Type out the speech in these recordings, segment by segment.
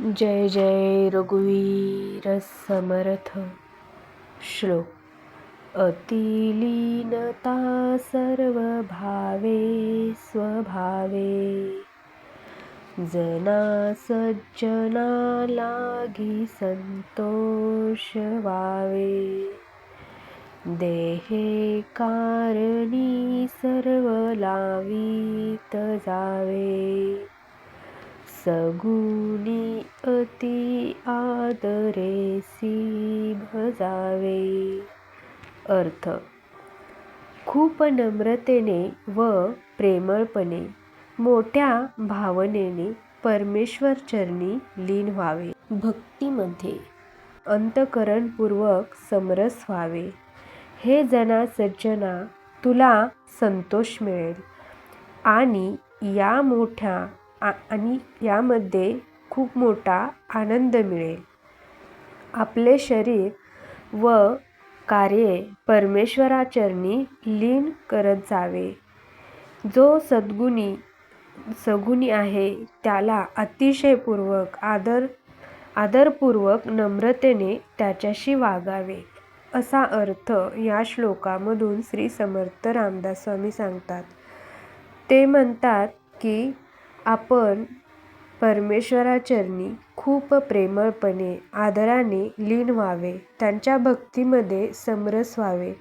जय जय रघुवीर समर्थ श्लोक। अतिलीनता सर्व भावे स्वभावे जना सज्जना लागी संतोष वावे देहे कारणी सर्व लावीत जावे। सगुणी अति आदरेसी भजावे. अर्थ. खूप नम्रतेने व प्रेमळपणे मोठ्या भावनेने परमेश्वर चरणी लीन व्हावे. भक्तीमध्ये अंतकरणपूर्वक समरस व्हावे. हे जना सज्जना तुला संतोष मिळेल आणि या मोठ्या आणि यामध्ये खूप मोठा आनंद मिळेल. आपले शरीर व कार्ये परमेश्वराचरणी लीन करत जावे. जो सद्गुणी सगुणी आहे त्याला अतिशयपूर्वक आदर आदरपूर्वक नम्रतेने त्याच्याशी वागावे असा अर्थ या श्लोकामधून श्री समर्थ रामदास स्वामी सांगतात. ते म्हणतात की आपण परमेश्वराचरणी खूप प्रेमळपणे आदराने लीन व्हावे त्यांच्या भक्तीमध्ये समरस व्हावे.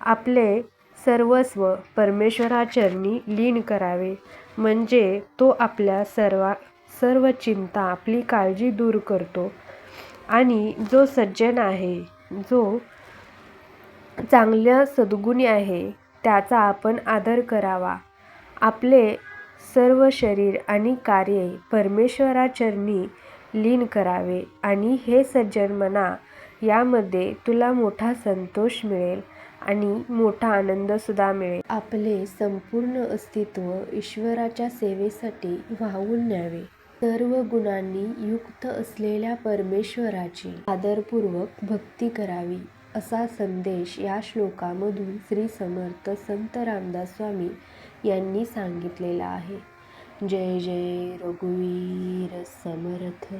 आपले सर्वस्व परमेश्वराचरणी लीन करावे. म्हणजे तो आपल्या सर्वा सर्व चिंता आपली काळजी दूर करतो. आणि जो सज्जन आहे जो चांगल्या सद्गुणी आहे त्याचा आपण आदर करावा. आपले सर्व शरीर आणि कार्ये परमेश्वराचरणी लीन करावे आणि हे सज्जन मना यामध्ये तुला मोठा संतोष मिळेल आणि मोठा आनंदसुद्धा मिळेल. आपले संपूर्ण अस्तित्व ईश्वराच्या सेवेसाठी वाहून न्यावे. सर्व गुणांनी युक्त असलेल्या परमेश्वराची आदरपूर्वक भक्ती करावी असा संदेश या श्लोकामधून श्री समर्थ संत रामदास स्वामी यांनी सांगितलेला आहे. जय जय रघुवीर समर्थ.